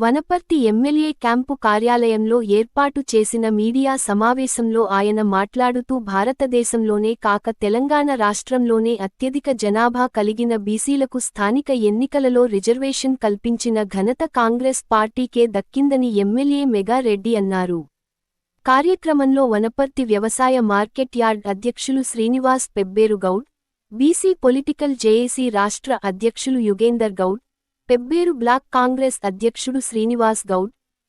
Wanaparthy MLA camp కార్యాలయంలో ఏర్పాటు చేసిన మీడియా సమావేశంలో ఆయన మాట్లాడుతూ భారతదేశంలోనే కాక తెలంగాణ రాష్ట్రంలోనే అత్యధిక జనాభా కలిగిన బీసీలకు స్థానిక ఎన్నికలలో రిజర్వేషన్ కల్పించిన ఘనత కాంగ్రెస్ పార్టీకే దక్కిందని ఎమ్మెల్యే మెగారెడ్డి అన్నారు. కార్యక్రమంలో వనపర్తి వ్యవసాయ మార్కెట్ యార్డ్ అధ్యక్షులు Srinivas Pebberu Goud BC political JAC రాష్ట్ర అధ్యక్షులు యుగేందర్ గౌడ్ పెబ్బేరు బ్లాక్ కాంగ్రెస్ అధ్యక్షుడు శ్రీనివాస్ గౌడ్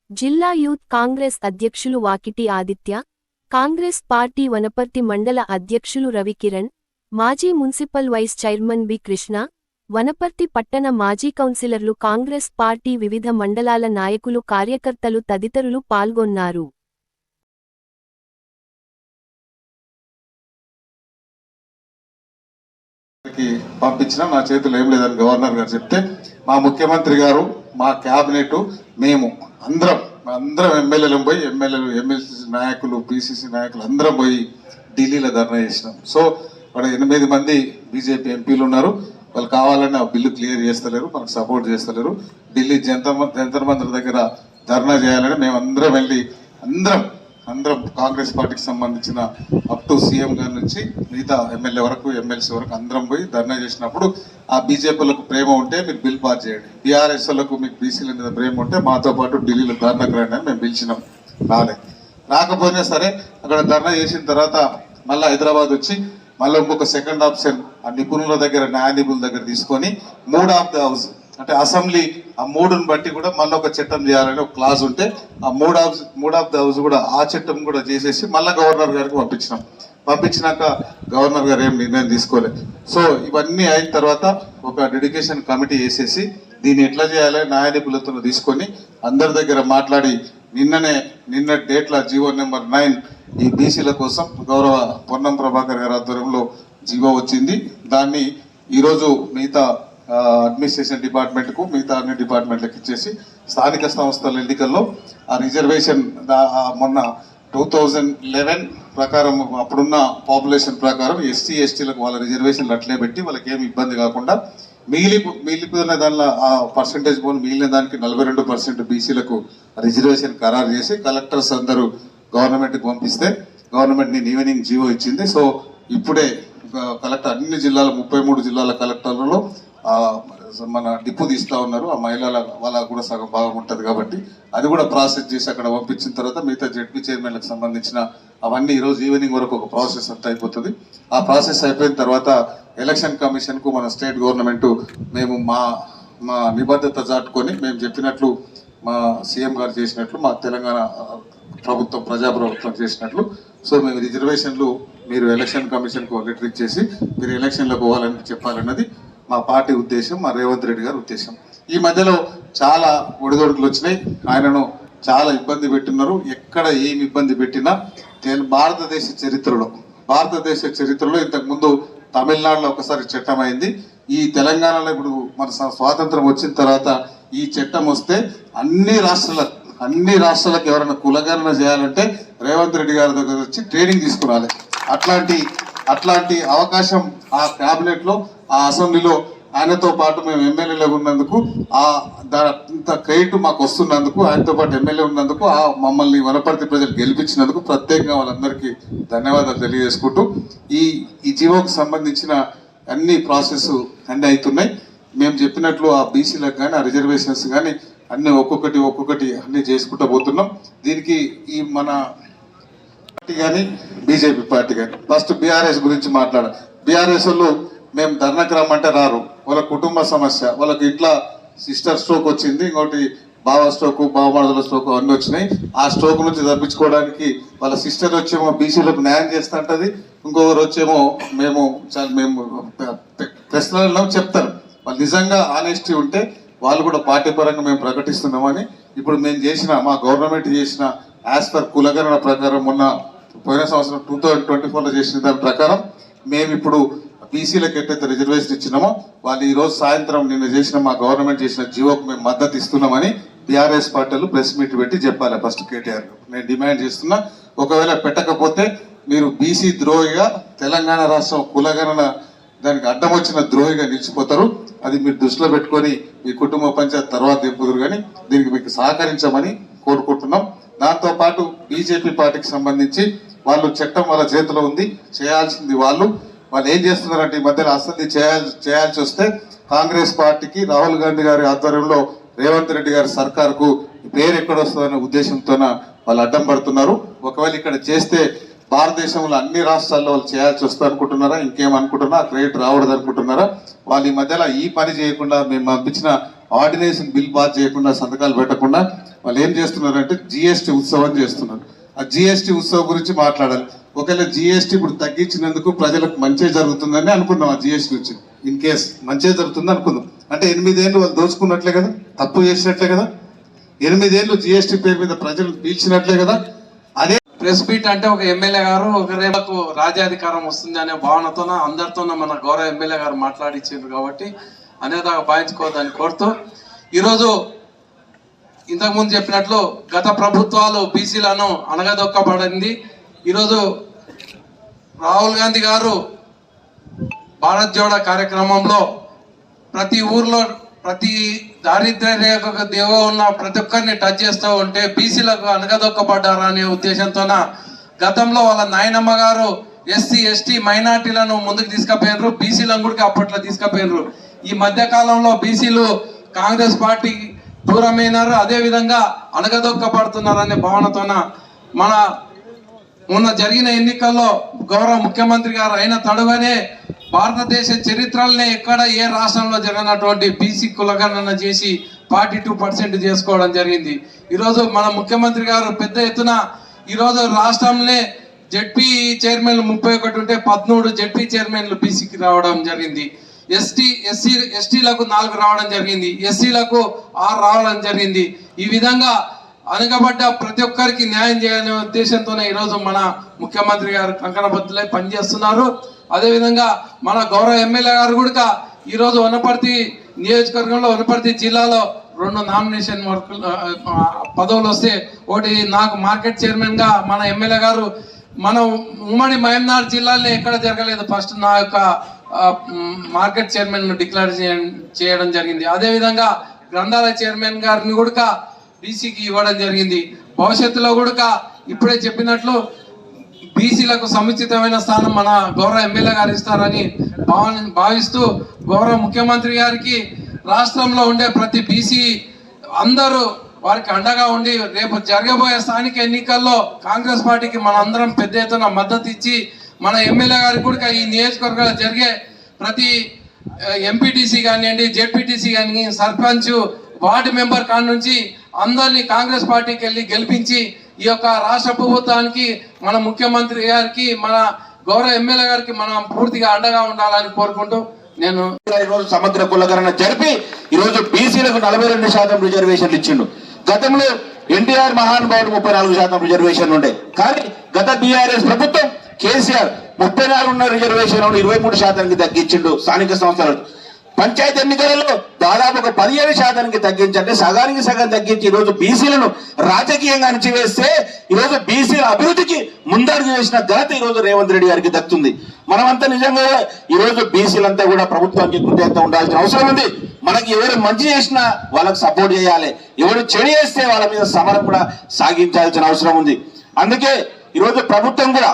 జిల్లా యూత్ కాంగ్రెస్ అధ్యక్షులు వాకిటి ఆదిత్య కాంగ్రెస్ పార్టీ వనపర్తి మండల అధ్యక్షులు రవికిరణ్ మాజీ municipal vice chairman B Krishna Wanaparthy పట్టణ మాజీ కౌన్సిలర్లు కాంగ్రెస్ పార్టీ వివిధ మండలాల నాయకులు కార్యకర్తలు తదితరులు పాల్గొన్నారు. పంపించిన నా చేతులు ఏం లేదని గవర్నర్ గారు చెప్తే మా ముఖ్యమంత్రి గారు మా క్యాబినెట్ మేము అందరం అందరం ఎమ్మెల్యేలు పోయి ఎమ్మెల్యేలు ఎమ్మెల్సీ నాయకులు పిసిసి నాయకులు అందరం పోయి ఢిల్లీలో ధర్నా చేసినాం. సో అక్కడ ఎనిమిది మంది బీజేపీ ఎంపీలు ఉన్నారు. వాళ్ళు కావాలని ఆ బిల్లు క్లియర్ చేస్తలేరు మనకు సపోర్ట్ చేస్తలేరు. ఢిల్లీ జంతర్ జంతర్ మంత్రి దగ్గర ధర్నా చేయాలని మేము అందరం వెళ్ళి అందరం అందరం కాంగ్రెస్ పార్టీకి సంబంధించిన అప్ టు సీఎం గారి నుంచి మిగతా ఎమ్మెల్యే వరకు ఎమ్మెల్సీ వరకు అందరం పోయి ధర్నా చేసినప్పుడు ఆ బీజేపీలకు ప్రేమ ఉంటే మీరు బిల్ పాస్ చేయండి. టీఆర్ఎస్లకు మీకు బీసీల మీద ప్రేమ ఉంటే మాతో పాటు ఢిల్లీలో ధర్నాకు రండి అని మేము పిలిచినాం. రాలే. రాకపోయినా సరే అక్కడ ధర్నా చేసిన తర్వాత మళ్ళీ హైదరాబాద్ వచ్చి మళ్ళీ ఇంకొక సెకండ్ ఆప్షన్ ఆ నిపుణుల దగ్గర న్యాయ నిపుణుల దగ్గర తీసుకొని మూడ్ ఆఫ్ ద హౌస్ అంటే అసెంబ్లీ ఆ మూడుని బట్టి కూడా మళ్ళీ ఒక చట్టం చేయాలని ఒక క్లాస్ ఉంటే ఆ mood of mood of the house కూడా ఆ చట్టం కూడా చేసేసి మళ్ళీ గవర్నర్ గారికి పంపించినాం. పంపించినాక గవర్నర్ గారు ఏం నిర్ణయం తీసుకోలేదు సో ఇవన్నీ అయిన తర్వాత ఒక డెడికేషన్ కమిటీ వేసేసి దీన్ని ఎట్లా చేయాలి న్యాయ నిపుణులతో తీసుకొని అందరి దగ్గర మాట్లాడి నిన్ననే నిన్న డేట్ల జీవో నెంబర్ నైన్ ఈ బీసీల కోసం గౌరవ పొన్నం ప్రభాకర్ గారి ఆధ్వర్యంలో జీవో వచ్చింది. దాన్ని ఈరోజు మిగతా అడ్మినిస్ట్రేషన్ డిపార్ట్మెంట్కు మిగతా అన్ని డిపార్ట్మెంట్లకు ఇచ్చేసి స్థానిక సంస్థల ఎన్నికల్లో ఆ రిజర్వేషన్ మొన్న టూ థౌజండ్ లెవెన్ ప్రకారం అప్పుడున్న పాపులేషన్ ప్రకారం ఎస్సీ ఎస్టీలకు వాళ్ళ రిజర్వేషన్లు అట్లే పెట్టి వాళ్ళకి ఏమి ఇబ్బంది కాకుండా మిగిలి మిగిలిపోయిన దానిలో ఆ పర్సంటేజ్ పోను మిగిలిన దానికి నలభై రెండు పర్సెంట్ బీసీలకు రిజర్వేషన్ ఖరారు చేసి కలెక్టర్స్ అందరూ గవర్నమెంట్కి పంపిస్తే గవర్నమెంట్ నేను ఈవినింగ్ జీవో ఇచ్చింది. సో ఇప్పుడే కలెక్టర్ అన్ని జిల్లాల ముప్పై మూడు జిల్లాల కలెక్టర్లలో మన డిపో తీస్తూ ఉన్నారు. ఆ మహిళల వాళ్ళకు కూడా సగం భాగం ఉంటుంది కాబట్టి అది కూడా ప్రాసెస్ చేసి అక్కడ పంపించిన తర్వాత మిగతా జడ్పీ చైర్మన్లకు సంబంధించిన అవన్నీ ఈరోజు ఈవినింగ్ వరకు ఒక ప్రాసెస్ అంతా అయిపోతుంది. ఆ ప్రాసెస్ అయిపోయిన తర్వాత ఎలక్షన్ కమిషన్కు మన స్టేట్ గవర్నమెంట్ మేము మా మా నిబద్ధత చాటుకొని మేము చెప్పినట్లు మా సీఎం గారు చేసినట్లు మా తెలంగాణ ప్రభుత్వం ప్రజా ప్రభుత్వం చేసినట్లు. సో మేము రిజర్వేషన్లు మీరు ఎలక్షన్ కమిషన్కు లెటర్ ఇచ్చేసి మీరు ఎలక్షన్లకు పోవాలని చెప్పాలన్నది మా పార్టీ ఉద్దేశం మా రేవంత్ రెడ్డి గారి ఉద్దేశం. ఈ మధ్యలో చాలా ఒడిదొడుకులు వచ్చినాయి. ఆయనను చాలా ఇబ్బంది పెట్టినారు. ఎక్కడ ఏమి ఇబ్బంది పెట్టినా భారతదేశ చరిత్రలో భారతదేశ చరిత్రలో ఇంతకుముందు తమిళనాడులో ఒకసారి చట్టం అయింది ఈ తెలంగాణలో ఇప్పుడు మన స్వాతంత్రం వచ్చిన తర్వాత ఈ చట్టం వస్తే అన్ని రాష్ట్రాల అన్ని రాష్ట్రాలకు ఎవరైనా కులగణన చేయాలంటే రేవంత్ రెడ్డి గారి దగ్గర వచ్చి ట్రైనింగ్ తీసుకురాలి. అట్లాంటి అట్లాంటి అవకాశం ఆ క్యాబినెట్లో ఆ అసెంబ్లీలో ఆయనతో పాటు మేము ఎమ్మెల్యేలుగా ఉన్నందుకు ఆ దాంత అంత క్రెడిట్ మాకు వస్తున్నందుకు ఆయనతో పాటు ఎమ్మెల్యే ఉన్నందుకు ఆ మమ్మల్ని వనపర్తి ప్రజలు గెలిపించినందుకు ప్రత్యేకంగా వాళ్ళందరికీ ధన్యవాదాలు తెలియజేసుకుంటూ ఈ ఈ జీవోకు సంబంధించిన అన్ని ప్రాసెస్ అన్ని అవుతున్నాయి. మేము చెప్పినట్లు ఆ బీసీలకు కానీ ఆ రిజర్వేషన్స్ కానీ అన్ని ఒక్కొక్కటి ఒక్కొక్కటి అన్ని చేసుకుంటూ పోతున్నాం. దీనికి ఈ మన పార్టీ కానీ బీజేపీ పార్టీ కానీ ఫస్ట్ బీఆర్ఎస్ గురించి మాట్లాడ బీఆర్ఎస్ వాళ్ళు మేము ధర్నాకి రమ్మంటే రారు. వాళ్ళ కుటుంబ సమస్య. వాళ్ళకి ఇట్లా సిస్టర్ స్ట్రోక్ వచ్చింది ఇంకోటి బావ స్ట్రోక్ బావమరదల స్ట్రోక్ అన్నీ వచ్చినాయి. ఆ స్ట్రోక్ నుంచి తప్పించుకోవడానికి వాళ్ళ సిస్టర్ వచ్చేమో బీసీలకు న్యాయం చేస్తుంటది. ఇంకొకరు వచ్చేమో మేము మేము ప్రశ్నలు చెప్తారు. వాళ్ళు నిజంగా ఆనెస్టీ ఉంటే వాళ్ళు కూడా పార్టీ పరంగా మేము ప్రకటిస్తున్నామని ఇప్పుడు మేము చేసిన మా గవర్నమెంట్ చేసిన యాజ్ పర్ కులగణన ప్రకారం మొన్న పోయిన సంవత్సరం టూ థౌజండ్ ట్వంటీ ఫోర్లో చేసిన దాని ప్రకారం మేము ఇప్పుడు బీసీలకు ఎట్టయితే రిజర్వేషన్ ఇచ్చినామో వాళ్ళు ఈ రోజు సాయంత్రం నిన్న చేసిన మా గవర్నమెంట్ చేసిన జీవోకు మేము మద్దతు ఇస్తున్నామని బీఆర్ఎస్ పార్టీలు ప్రెస్ మీట్ పెట్టి చెప్పాలి ఫస్ట్ కేటీఆర్ నేను డిమాండ్ చేస్తున్నా ఒకవేళ పెట్టకపోతే మీరు బీసీ ద్రోహిగా తెలంగాణ రాష్ట్రం కులగణన దానికి అడ్డం వచ్చిన ద్రోహిగా నిలిచిపోతారు. అది మీరు దృష్టిలో పెట్టుకొని మీ కుటుంబ పంచాయత్ తర్వాత దింపుదురు కానీ దీనికి మీకు సహకరించమని కోరుకుంటున్నాం. దాంతో పాటు బీజేపీ పార్టీకి సంబంధించి వాళ్ళు చట్టం వాళ్ళ చేతిలో ఉంది చేయాల్సింది వాళ్ళు. వాళ్ళు ఏం చేస్తున్నారంటే ఈ మధ్యన అసెంబ్లీ చేయాల్సి చేయాల్సి వస్తే కాంగ్రెస్ పార్టీకి రాహుల్ గాంధీ గారి ఆధ్వర్యంలో రేవంత్ రెడ్డి గారి సర్కార్కు పేరు ఎక్కడ వస్తుందనే ఉద్దేశంతో వాళ్ళు అడ్డం పడుతున్నారు. ఒకవేళ ఇక్కడ చేస్తే భారతదేశంలో అన్ని రాష్ట్రాల్లో వాళ్ళు చేయాల్సి వస్తుంది అనుకుంటున్నారా? ఇంకేమనుకుంటున్నా క్రెడిట్ రావడదు అనుకుంటున్నారా? వాళ్ళు ఈ మధ్యలో ఈ పని చేయకుండా మేము పంపించిన ఆర్డినేషన్ బిల్ పాస్ చేయకుండా సంతకాలు పెట్టకుండా వాళ్ళు ఏం చేస్తున్నారంటే జిఎస్టీ ఉత్సవం చేస్తున్నారు. ఆ జిఎస్టీ ఉత్సవం గురించి మాట్లాడాలి. ఒకవేళ జిఎస్టీ ఇప్పుడు తగ్గించినందుకు ప్రజలకు మంచి జరుగుతుందని అనుకున్నాం ఆ జిఎస్టీ నుంచి. ఇన్ కేస్ మంచిగా జరుగుతుంది అనుకుందాం అంటే ఎనిమిదేళ్ళు వాళ్ళు దోచుకున్నట్లే కదా? తప్పు చేసినట్లే కదా? ఎనిమిదేళ్ళు జిఎస్టీ పేరు మీద ప్రజలు పీల్చినట్లే కదా? అదే ప్రెస్ మీట్ అంటే ఒక ఎమ్మెల్యే గారు ఒక రేపు రాజ్యాధికారం వస్తుంది అనే భావనతోన అందరితోన మన గౌరవ ఎమ్మెల్యే గారు మాట్లాడించారు కాబట్టి అనేదాకా భావించుకోవద్దని కోరుతూ ఈరోజు ఇంతకుముందు చెప్పినట్లు గత ప్రభుత్వాలు బీసీలను అనగదొక్కబడింది. ఈరోజు రాహుల్ గాంధీ గారు భారత్ జోడో కార్యక్రమంలో ప్రతి ఊర్లో ప్రతి దారిద్ర్య రేఖకు దేవ ఉన్న ప్రతి ఒక్కరిని టచ్ చేస్తూ ఉంటే బీసీలకు అనగదొక్కబడ్డారు అనే ఉద్దేశంతోన గతంలో వాళ్ళ నాయనమ్మ గారు ఎస్సీ ఎస్టీ మైనార్టీలను ముందుకు తీసుకుపోయినరు బీసీలను కూడా అప్పట్లో తీసుకుపోయినరు. ఈ మధ్య కాలంలో బీసీలు కాంగ్రెస్ పార్టీ దూరమైనారు అదే విధంగా అనగదొక్కబడుతున్నారు అనే భావనతోన మన మొన్న జరిగిన ఎన్నికల్లో గౌరవ ముఖ్యమంత్రి గారు అయిన తడువనే భారతదేశ చరిత్రలనే ఎక్కడ ఏ రాష్ట్రంలో జరిగినటువంటి బీసీ కులగణన చేసి ఫార్టీ టూ పర్సెంట్ చేసుకోవడం జరిగింది. ఈరోజు మన ముఖ్యమంత్రి గారు పెద్ద ఎత్తున ఈరోజు రాష్ట్రంలో జడ్పీ చైర్మన్లు ముప్పై ఒకటి ఉంటే పదమూడు జడ్పీ చైర్మన్లు బీసీకి రావడం జరిగింది. ఎస్టీ ఎస్సీ ఎస్టీలకు నాలుగు రావడం జరిగింది. ఎస్సీలకు ఆరు రావడం జరిగింది. ఈ విధంగా అనగబడ్డ ప్రతి ఒక్కరికి న్యాయం చేయాలనే ఉద్దేశంతోనే ఈరోజు మన ముఖ్యమంత్రి గారు కంకణబద్దులై పనిచేస్తున్నారు. అదేవిధంగా మన గౌరవ ఎమ్మెల్యే గారు కూడా ఈరోజు వనపర్తి నియోజకవర్గంలో వనపర్తి జిల్లాలో రెండు నామినేషన్ వర్కులు పదవులు వస్తే ఒకటి నాకు మార్కెట్ చైర్మన్గా మన ఎమ్మెల్యే గారు మన ఉమ్మడి మహమ్నార్ జిల్లాలో ఎక్కడ జరగలేదు. ఫస్ట్ నా యొక్క మార్కెట్ చైర్మన్ డిక్లేర్ చేయడం జరిగింది. అదేవిధంగా గ్రంథాలయ చైర్మన్ గారిని కూడా బీసీకి ఇవ్వడం జరిగింది. భవిష్యత్తులో కూడా ఇప్పుడే చెప్పినట్లు బీసీలకు సముచితమైన స్థానం మన గౌరవ ఎమ్మెల్యే గారు ఇస్తారని భావన భావిస్తూ గౌరవ ముఖ్యమంత్రి గారికి రాష్ట్రంలో ఉండే ప్రతి బీసీ అందరూ వారికి అండగా ఉండి రేపు జరగబోయే స్థానిక ఎన్నికల్లో కాంగ్రెస్ పార్టీకి మన అందరం పెద్ద ఎత్తున మద్దతు ఇచ్చి మన ఎమ్మెల్యే గారికి కూడా ఈ నియోజకవర్గాలు జరిగే ప్రతి ఎంపీటీసీ కానివ్వండి జెడ్పీటీసీ కానీ సర్పంచ్ వార్డు మెంబర్ కాడ నుంచి అందరినీ కాంగ్రెస్ పార్టీకి వెళ్ళి గెలిపించి ఈ యొక్క రాష్ట్ర ప్రభుత్వానికి మన ముఖ్యమంత్రి గారికి మన గౌరవ ఎమ్మెల్యే గారికి మనం పూర్తిగా అండగా ఉండాలని కోరుకుంటూ నేను ఈ రోజు సమగ్ర కులకరణ జరిపి ఈ రోజు బీసీలకు నలభై రెండు శాతం రిజర్వేషన్లు ఇచ్చిండు. గతంలో ఎన్టీఆర్ మహానుభావుడు ముప్పై నాలుగు శాతం రిజర్వేషన్ ఉండే. కానీ గత బీఆర్ఎస్ ప్రభుత్వం కేసీఆర్ ముప్పై నాలుగున్న రిజర్వేషన్ ఇరవై మూడు శాతానికి తగ్గించిండు స్థానిక సంస్థలకు. పంచాయతీ ఎన్నికలలో దాదాపు ఒక పదిహేడు శాతానికి తగ్గించంటే సగానికి సగం తగ్గించి ఈరోజు బీసీలను రాజకీయంగా అణచివేస్తే ఈరోజు బీసీల అభివృద్ధికి ముందడుగు వేసిన ఘనత ఈరోజు రేవంత్ రెడ్డి గారికి దక్కుతుంది. మనమంతా నిజంగా ఈరోజు బీసీలంతా కూడా ప్రభుత్వానికి కృతజ్ఞత ఉండాల్సిన అవసరం ఉంది. మనకి ఎవరు మంచి చేసినా వాళ్ళకి సపోర్ట్ చేయాలి. ఎవరు చెడు చేస్తే వాళ్ళ మీద సమరం కూడా సాగించాల్సిన అవసరం ఉంది. అందుకే ఈరోజు ప్రభుత్వం కూడా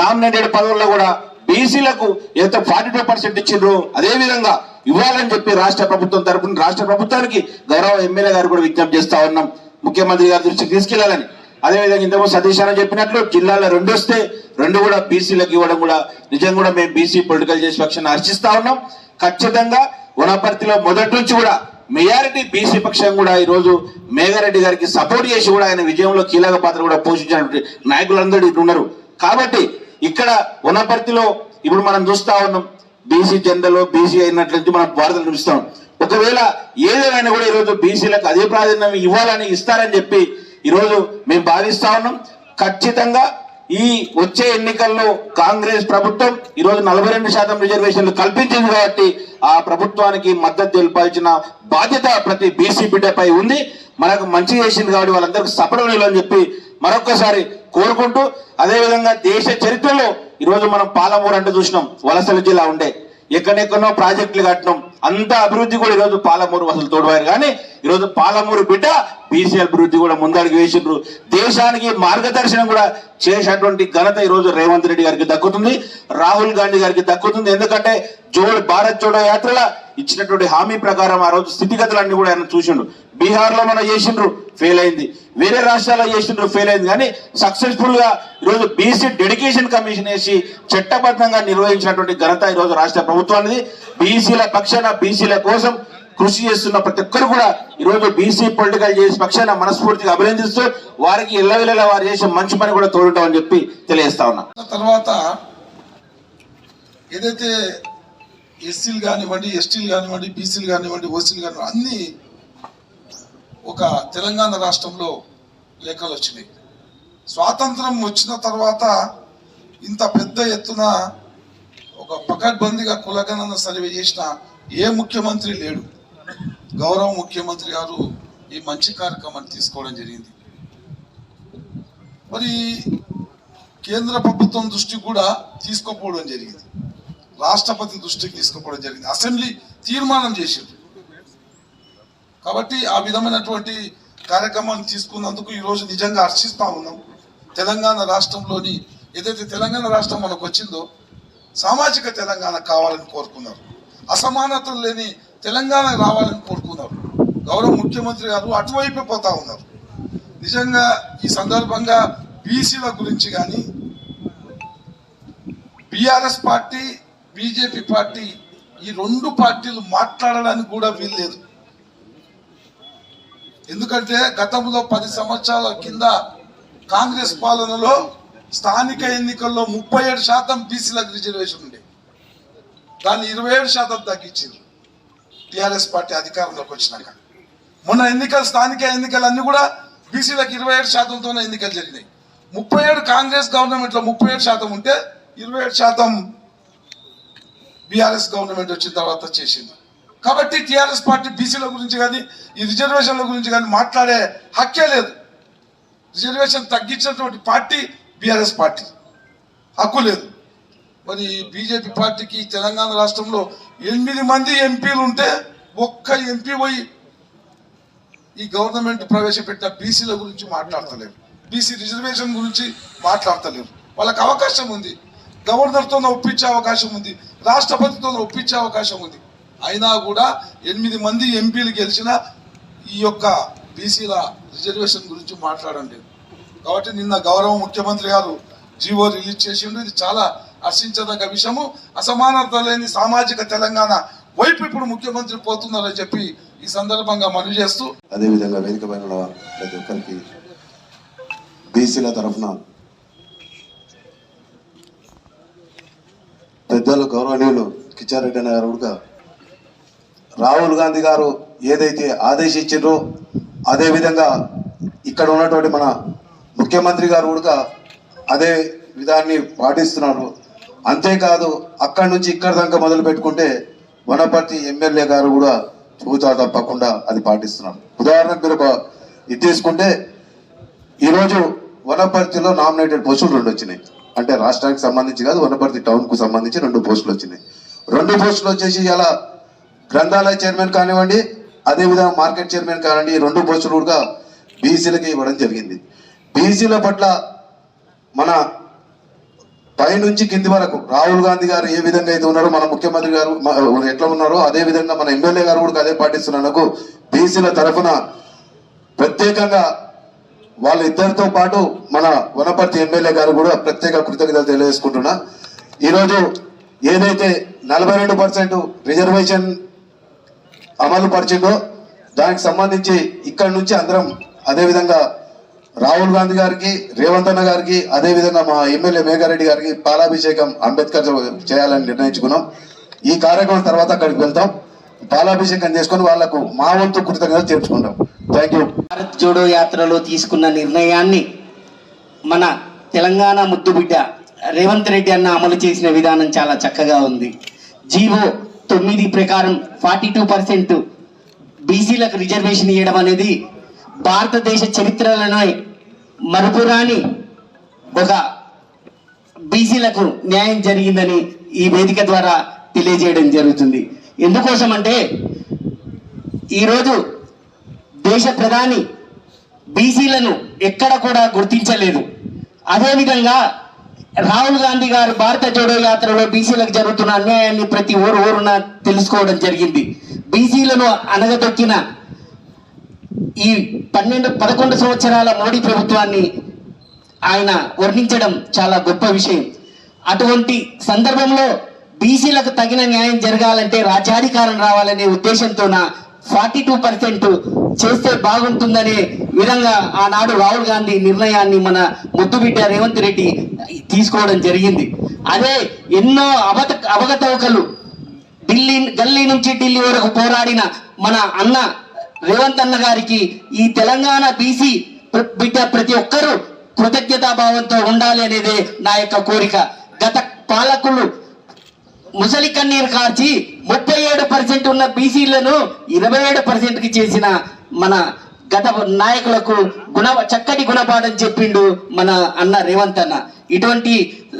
నామినేటెడ్ పదవుల్లో కూడా బీసీలకు ఎంత ఫార్టీ టూ పర్సెంట్ ఇచ్చిండ్రో అదేవిధంగా ఇవ్వాలని చెప్పి రాష్ట్ర ప్రభుత్వం తరపున రాష్ట్ర ప్రభుత్వానికి గౌరవ ఎమ్మెల్యే గారు కూడా విజ్ఞప్తి చేస్తా ఉన్నాం. ముఖ్యమంత్రి గారి దృష్టికి తీసుకెళ్ళాలని. అదేవిధంగా ఇంతకు సతీష్ అన్న చెప్పినట్లు జిల్లాలో రెండు వస్తే రెండు కూడా బీసీలకు ఇవ్వడం కూడా నిజంగా కూడా మేము బీసీ పొలిటికల్ చేసి పక్షాన్ని హర్షిస్తా ఉన్నాం. ఖచ్చితంగా వనపర్తిలో మొదటి నుంచి కూడా మెజారిటీ బీసీ పక్షం కూడా ఈరోజు మేఘారెడ్డి గారికి సపోర్ట్ చేసి కూడా ఆయన విజయంలో కీలక పాత్ర కూడా పోషించినటువంటి నాయకులందరూ ఇటు ఉన్నారు. కాబట్టి ఇక్కడ ఉన్నపర్తిలో ఇప్పుడు మనం చూస్తా ఉన్నాం. బీసీ జెండలో బీసీ అయినట్లయితే మనం వార్తలు చూస్తాం ఒకవేళ ఏదేమైనా కూడా ఈరోజు బీసీలకు అదే ప్రాధాన్యం ఇవ్వాలని ఇస్తారని చెప్పి ఈరోజు మేము భావిస్తా ఉన్నాం. ఖచ్చితంగా ఈ వచ్చే ఎన్నికల్లో కాంగ్రెస్ ప్రభుత్వం ఈరోజు నలభై రెండు శాతం రిజర్వేషన్లు కల్పించింది కాబట్టి ఆ ప్రభుత్వానికి మద్దతు తెలిపాల్సిన బాధ్యత ప్రతి బీసీ బిడ్డపై ఉంది. మనకు మంచి చేసింది కాబట్టి వాళ్ళందరికీ సపడం అని చెప్పి మరొక్కసారి కోరుకుంటూ అదేవిధంగా దేశ చరిత్రలో ఈరోజు మనం పాలమూరు అంటే చూసినాం వలసల జిల్లా ఉండే. ఎక్కడెక్కడో ప్రాజెక్టులు కట్టినాం. అంత అభివృద్ధి కూడా ఈరోజు పాలమూరు అసలు తోడువారు కానీ ఈరోజు పాలమూరు బిడ్డ బీసీ అభివృద్ధి కూడా ముందడుగు వేసిండ్రు. దేశానికి మార్గదర్శనం కూడా చేసినటువంటి ఘనత ఈరోజు రేవంత్ రెడ్డి గారికి దక్కుతుంది. రాహుల్ గాంధీ గారికి దక్కుతుంది. ఎందుకంటే జోడ్ భారత్ జోడో యాత్రల ఇచ్చినటువంటి హామీ ప్రకారం ఆ రోజు స్థితిగతులన్నీ కూడా ఆయన చూసిండు. బీహార్లో మనం చేసిండ్రు ఫెయిల్ అయింది. వేరే రాష్ట్రాల్లో చేసిండ్రు ఫెయిల్ అయింది. కానీ సక్సెస్ఫుల్గా ఈరోజు బీసీ డెడికేషన్ కమిషన్ వేసి చట్టబద్ధంగా నిర్వహించినటువంటి ఘనత ఈరోజు రాష్ట్ర ప్రభుత్వానికి బీసీల పక్షాన బీసీల కోసం కృషి చేస్తున్న ప్రతి ఒక్కరు కూడా ఈరోజు బీసీ పొలిటికల్ చేసే పక్షాన మనస్ఫూర్తిగా అభినందిస్తూ వారికి ఎల్లవెల్లలా వారు చేసే మంచి పని కూడా తోడుంటామని చెప్పి తెలియజేస్తా ఉన్నా. తర్వాత ఏదైతే ఎస్సీలు కానివ్వండి ఎస్టీలు కానివ్వండి బీసీలు కానివ్వండి ఓసీలు కానివ్వండి అన్ని ఒక తెలంగాణ రాష్ట్రంలో లేఖలు వచ్చినాయి. స్వాతంత్రం వచ్చిన తర్వాత ఇంత పెద్ద ఎత్తున ఒక పకడ్బందీగా కులగణన సర్వే చేసిన ఏ ముఖ్యమంత్రి లేడు. గౌరవ ముఖ్యమంత్రి గారు ఈ మంచి కార్యక్రమాన్ని తీసుకోవడం జరిగింది. మరి కేంద్ర ప్రభుత్వం దృష్టికి కూడా తీసుకోపోవడం జరిగింది. రాష్ట్రపతి దృష్టికి తీసుకుపోవడం జరిగింది. అసెంబ్లీ తీర్మానం చేసింది. కాబట్టి ఆ విధమైనటువంటి కార్యక్రమాన్ని తీసుకున్నందుకు ఈరోజు నిజంగా హర్షిస్తూ ఉన్నాం. తెలంగాణ రాష్ట్రంలోని ఏదైతే తెలంగాణ రాష్ట్రం మనకు వచ్చిందో సామాజిక తెలంగాణ కావాలని కోరుకున్నారు. అసమానతలు లేని తెలంగాణ రావాలని కోరుకున్నారు. గౌరవ ముఖ్యమంత్రి గారు అటువైపే పోతా ఉన్నారు. నిజంగా ఈ సందర్భంగా బీసీల గురించి కానీ బీఆర్ఎస్ పార్టీ బీజేపీ పార్టీ ఈ రెండు పార్టీలు మాట్లాడడానికి కూడా వీల్లేదు. ఎందుకంటే గతంలో పది సంవత్సరాల కింద కాంగ్రెస్ పాలనలో స్థానిక ఎన్నికల్లో ముప్పై ఏడు శాతం బీసీలకు రిజర్వేషన్ ఉండే. దాన్ని ఇరవై ఏడు శాతం తగ్గించారు టిఆర్ఎస్ పార్టీ అధికారంలోకి వచ్చినాక. మొన్న ఎన్నికలు స్థానిక ఎన్నికలన్నీ కూడా బీసీలకు ఇరవై ఏడు శాతంతోనే ఎన్నికలు జరిగినాయి. ముప్పై ఏడు కాంగ్రెస్ గవర్నమెంట్లో ముప్పై ఏడు శాతం ఉంటే ఇరవై ఏడు శాతం బీఆర్ఎస్ గవర్నమెంట్ వచ్చిన తర్వాత చేసింది. కాబట్టి టిఆర్ఎస్ పార్టీ బీసీల గురించి కానీ ఈ రిజర్వేషన్ల గురించి కానీ మాట్లాడే హక్కే లేదు. రిజర్వేషన్ తగ్గించినటువంటి పార్టీ బీఆర్ఎస్ పార్టీ. హక్కు లేదు. మరి బీజేపీ పార్టీకి తెలంగాణ రాష్ట్రంలో ఎనిమిది మంది ఎంపీలు ఉంటే ఒక్క ఎంపీ పోయి ఈ గవర్నమెంట్ ప్రవేశపెట్టిన బీసీల గురించి మాట్లాడతలేరు. బీసీ రిజర్వేషన్ గురించి మాట్లాడతలేరు. వాళ్ళకి అవకాశం ఉంది. గవర్నర్తో ఒప్పించే అవకాశం ఉంది. రాష్ట్రపతితో ఒప్పించే అవకాశం ఉంది. అయినా కూడా ఎనిమిది మంది ఎంపీలు గెలిచిన ఈ యొక్క బీసీల రిజర్వేషన్ గురించి మాట్లాడండి కాబట్టి నిన్న గౌరవ ముఖ్యమంత్రి గారు జీవో రిలీజ్ చేసిండు. ఇది చాలా హర్షించదగ్గ విషయము. అసమానత లేని సామాజిక తెలంగాణ వైపు ఇప్పుడు ముఖ్యమంత్రి పోతున్నారని చెప్పి ఈ సందర్భంగా మనవి చేస్తూ అదేవిధంగా వేదిక పైన ప్రతి ఒక్కరికి బీసీల తరఫున పెద్దలు గౌరవనీయులు కిచ్చారెడ్డి అనే గారు రాహుల్ గాంధీ గారు ఏదైతే ఆదేశించారో అదేవిధంగా ఇక్కడ ఉన్నటువంటి మన ముఖ్యమంత్రి గారు కూడా అదే విధాన్ని పాటిస్తున్నారు. అంతేకాదు అక్కడి నుంచి ఇక్కడ దాకా మొదలు పెట్టుకుంటే వనపర్తి ఎమ్మెల్యే గారు కూడా చూతా తప్పకుండా అది పాటిస్తున్నారు. ఉదాహరణకు మీరు ఒక ఇది తీసుకుంటే ఈరోజు వనపర్తిలో నామినేటెడ్ పోస్టులు రెండు వచ్చినాయి. అంటే రాష్ట్రానికి సంబంధించి కాదు వనపర్తి టౌన్కు సంబంధించి రెండు పోస్టులు వచ్చినాయి. రెండు పోస్టులు వచ్చేసి ఇలా గ్రంథాలయ చైర్మన్ కానివ్వండి అదేవిధంగా మార్కెట్ చైర్మన్ కానివ్వండి రెండు పోస్టులు కూడా బీసీలకి ఇవ్వడం జరిగింది. బీసీల పట్ల మన పైనుంచి కింది వరకు రాహుల్ గాంధీ గారు ఏ విధంగా అయితే ఉన్నారో మన ముఖ్యమంత్రి గారు ఎట్లా ఉన్నారో అదే విధంగా మన ఎమ్మెల్యే గారు కూడా అదే పాటిస్తున్నందుకు బీసీల తరఫున ప్రత్యేకంగా వాళ్ళ ఇద్దరితో పాటు మన వనపర్తి ఎమ్మెల్యే గారు కూడా ప్రత్యేక కృతజ్ఞతలు తెలియజేసుకుంటున్నా. ఈరోజు ఏదైతే నలభై రెండు పర్సెంట్ రిజర్వేషన్ అమలు పరిచిందో దానికి సంబంధించి ఇక్కడి నుంచి అందరం అదేవిధంగా రాహుల్ గాంధీ గారికి రేవంత్ అన్న గారికి అదేవిధంగా మా ఎమ్మెల్యే మేఘారెడ్డి గారికి పాలాభిషేకం అంబేద్కర్ చేయాలని నిర్ణయించుకున్నాం. ఈ కార్యక్రమం తర్వాత అక్కడికి వెళ్తాం. పాలాభిషేకం చేసుకొని వాళ్ళకు మా వంతు కృతజ్ఞత చేర్చుకుంటాం థ్యాంక్ యూ భారత్ జోడో యాత్రలో తీసుకున్న నిర్ణయాన్ని మన తెలంగాణ ముద్దుబిడ్డ రేవంత్ రెడ్డి అన్న అమలు చేసిన విధానం చాలా చక్కగా ఉంది. జీవో తొమ్మిది ప్రకారం ఫార్టీ టూ పర్సెంట్ బీసీలకు రిజర్వేషన్ ఇవ్వడం అనేది భారతదేశ చరిత్రలను మరుపురాని ఒక బీసీలకు న్యాయం జరిగిందని ఈ వేదిక ద్వారా తెలియజేయడం జరుగుతుంది. ఎందుకోసం అంటే ఈరోజు దేశ ప్రధాని బీసీలను ఎక్కడ కూడా గుర్తించలేదు. అదేవిధంగా రాహుల్ గాంధీ గారు భారత జోడో యాత్రలో బీసీలకు జరుగుతున్న అన్యాయాన్ని ప్రతి ఊరు ఊరున తెలుసుకోవడం జరిగింది. బీసీలను అనగదొక్కిన ఈ పన్నెండు పదకొండు సంవత్సరాల మోడీ ప్రభుత్వాన్ని ఆయన వర్ణించడం చాలా గొప్ప విషయం. అటువంటి సందర్భంలో బీసీలకు తగిన న్యాయం జరగాలంటే రాజ్యాధికారం రావాలనే ఉద్దేశంతోన ఫార్టీ టూ పర్సెంట్ చేస్తే బాగుంటుందనే విధంగా ఆనాడు రాహుల్ గాంధీ నిర్ణయాన్ని మన ముద్దుబిడ్డ రేవంత్ రెడ్డి తీసుకోవడం జరిగింది. అదే ఎన్నో అవత అవగతవకలు. ఢిల్లీ గల్లీ నుంచి ఢిల్లీ వరకు పోరాడిన మన అన్న రేవంత్ అన్న గారికి ఈ తెలంగాణ బీసీ బిడ్డ ప్రతి ఒక్కరూ కృతజ్ఞతాభావంతో ఉండాలి అనేది నా యొక్క కోరిక. గత పాలకులు ముసలి కన్నీరు కార్చి ముప్పై ఏడు పర్సెంట్ ఉన్న బీసీలను ఇరవై ఏడు పర్సెంట్కి చేసిన మన గత నాయకులకు గుణ చక్కటి గుణపాఠం చెప్పిండు మన అన్న రేవంత్ అన్న. ఇటువంటి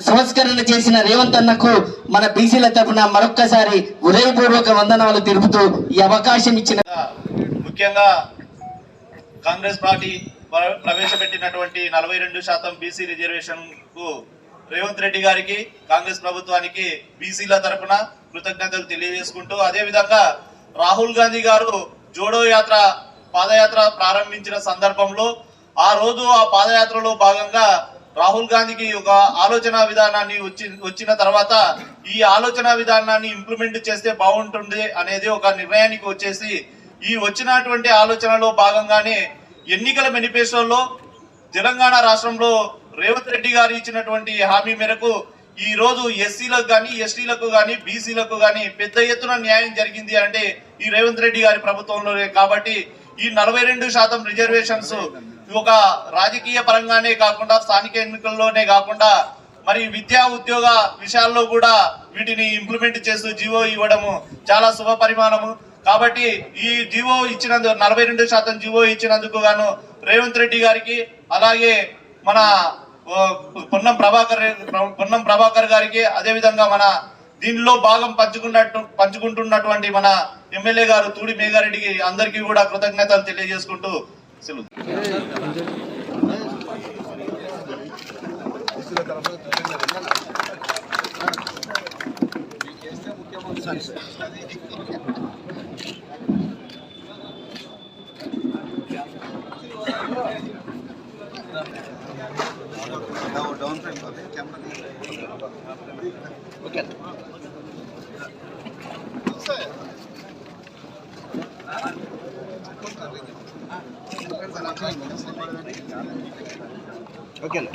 సంస్కరణ చేసిన రేవంత్ అన్నకు మన బీసీల తరఫున మరొక్కసారి హృదయపూర్వక వందనాలు తెలుపుతూ ఈ అవకాశం ఇచ్చిన ముఖ్యంగా కాంగ్రెస్ పార్టీ ప్ర- ప్రవేశపెట్టినటువంటి నలభై రెండు శాతం బీసీ రిజర్వేషన్కు రేవంత్ రెడ్డి గారికి కాంగ్రెస్ ప్రభుత్వానికి బీసీల తరపున కృతజ్ఞతలు తెలియజేసుకుంటూ అదేవిధంగా రాహుల్ గాంధీ గారు జోడో యాత్ర పాదయాత్ర ప్రారంభించిన సందర్భంలో ఆ రోజు ఆ పాదయాత్రలో భాగంగా రాహుల్ గాంధీకి ఒక ఆలోచన విధానాన్ని వచ్చి వచ్చిన తర్వాత ఈ ఆలోచన విధానాన్ని ఇంప్లిమెంట్ చేస్తే బాగుంటుంది అనేది ఒక నిర్ణయానికి వచ్చేసి ఈ వచ్చినటువంటి ఆలోచనలో భాగంగానే ఎన్నికల మేనిఫెస్టోలో తెలంగాణ రాష్ట్రంలో రేవంత్ రెడ్డి గారు ఇచ్చినటువంటి హామీ మేరకు ఈ రోజు ఎస్సీలకు కానీ ఎస్టీలకు కానీ బీసీలకు కానీ పెద్ద ఎత్తున న్యాయం జరిగింది అంటే ఈ రేవంత్ రెడ్డి గారి ప్రభుత్వంలోనే. కాబట్టి ఈ నలభై రెండు శాతం రిజర్వేషన్స్ ఒక రాజకీయ పరంగానే కాకుండా స్థానిక ఎన్నికల్లోనే కాకుండా మరి విద్యా ఉద్యోగ విషయాల్లో కూడా వీటిని ఇంప్లిమెంట్ చేస్తూ జీవో ఇవ్వడము చాలా శుభ పరిమాణము కాబట్టి ఈ జీవో ఇచ్చినందుకు నలభై రెండు శాతం జీవో ఇచ్చినందుకు గాను రేవంత్ రెడ్డి గారికి అలాగే మన పొన్నం ప్రభాకర్ పొన్నం ప్రభాకర్ గారికి అదే విధంగా మన దీనిలో భాగం పంచుకున్నట్టు పంచుకుంటున్నటువంటి మన ఎమ్మెల్యే గారు తూడి మేఘారెడ్డికి అందరికీ కూడా కృతజ్ఞతలు తెలియజేసుకుంటూ సెలవు. Okay. Okay.